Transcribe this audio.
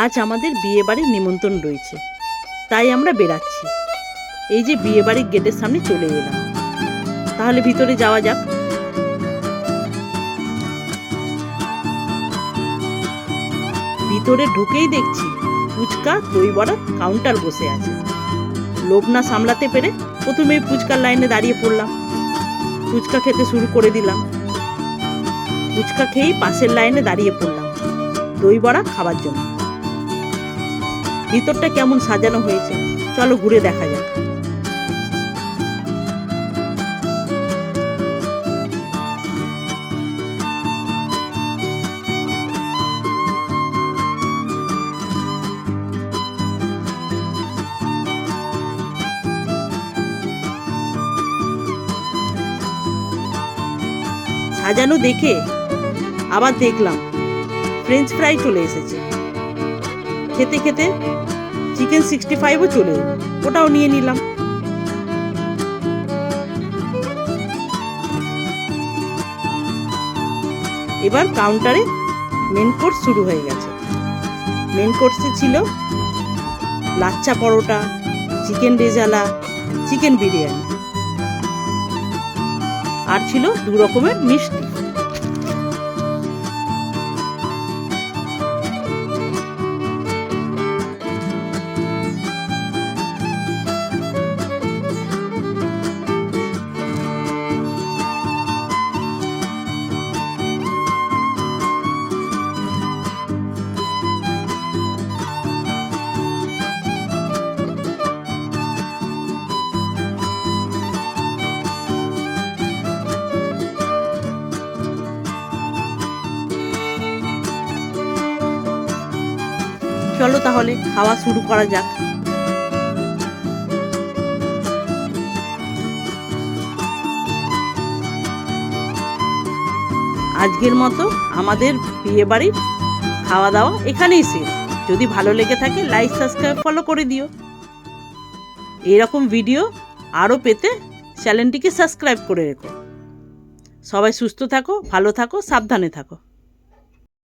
আজ আমাদের বিয়ে বাড়ির নিমন্ত্রণ রয়েছে। তাই আমরা বেরাচ্ছি এই যে বিয়ে বাড়ির গেটের সামনে চলে এলাম। তাহলে ভিতরে যাওয়া যাক। ভিতরে ঢুকেই দেখছি ফুচকা, দই বড়ার কাউন্টার বসে আছে। লোভ না সামলাতে পেরে প্রথমেই ফুচকার লাইনে দাঁড়িয়ে পড়লাম। ফুচকা খেতে শুরু করে দিলাম। ফুচকা খেয়েই পাশের লাইনে দাঁড়িয়ে পড়লাম। দই বড়া খাবার জন্য। ভিতরটা কেমন সাজানো হয়েছে? চলো ঘুরে দেখা যাক। সাজানো দেখে আবার দেখলাম। ফ্রেঞ্চ ফ্রাই চলে এসেছে। খেতে খেতে চিকেন সিক্সটি ফাইভও চলে ওটাও নিয়ে নিলাম। এবার কাউন্টারে মেন কোর্স শুরু হয়ে গেছে। মেন কোর্সে ছিল লাচ্চা পরোটা চিকেন রেজালা চিকেন বিরিয়ানি। আর ছিল দু রকমের মিষ্টি। চলো তাহলে, খাওয়া শুরু করা যাক। আজকের মতো আমাদের বিয়ে বাড়ির খাওয়া দাওয়া এখানেই শেষ। যদি ভালো লেগে থাকে লাইক সাবস্ক্রাইব ফলো করে দিও। এরকম ভিডিও আরও পেতে চ্যানেলটিকে সাবস্ক্রাইব করে রেখো। সবাই সুস্থ থাকো, ভালো থাকো, সাবধানে থাকো।